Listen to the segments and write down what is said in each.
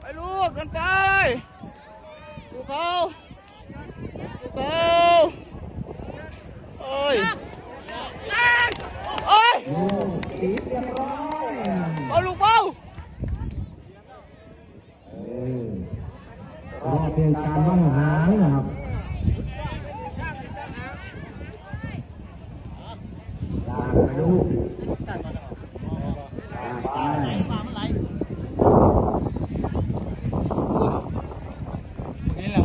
ไปลูกกันไปสู้เขาสู้เขาเอ้ยเอ้ยเอาลูกเบารอเพียงการว่างหางนะครับตามไปลูกตามไป นี่แหละ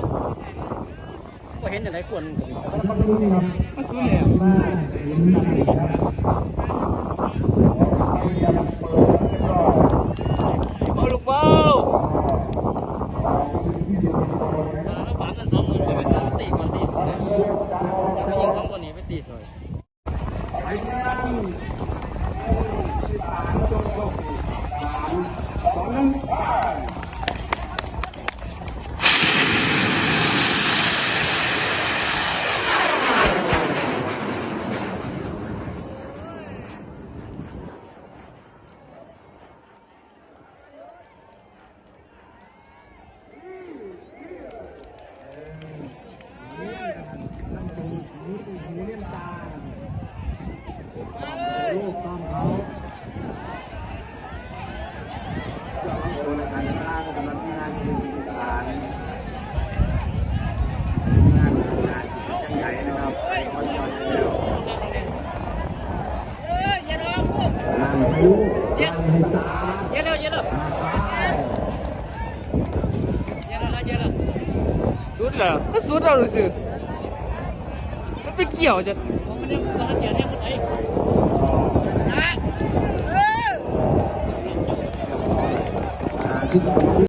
ก็ เห็นอย่างไรควรแล้วก็ลูกครับมาซื้อแล้วมาเห็นหนักครับเอาลูกเบาแล้วฝากกันสองหมื่นไปซื้อตีก่อนตีสุดเลยไปยิงสองคนนี้ไปตีสวย ลูกต้องเขาโดนการสร้างกำลังงานเป็นสารงานงานจั งใหญ่นะครับคอยค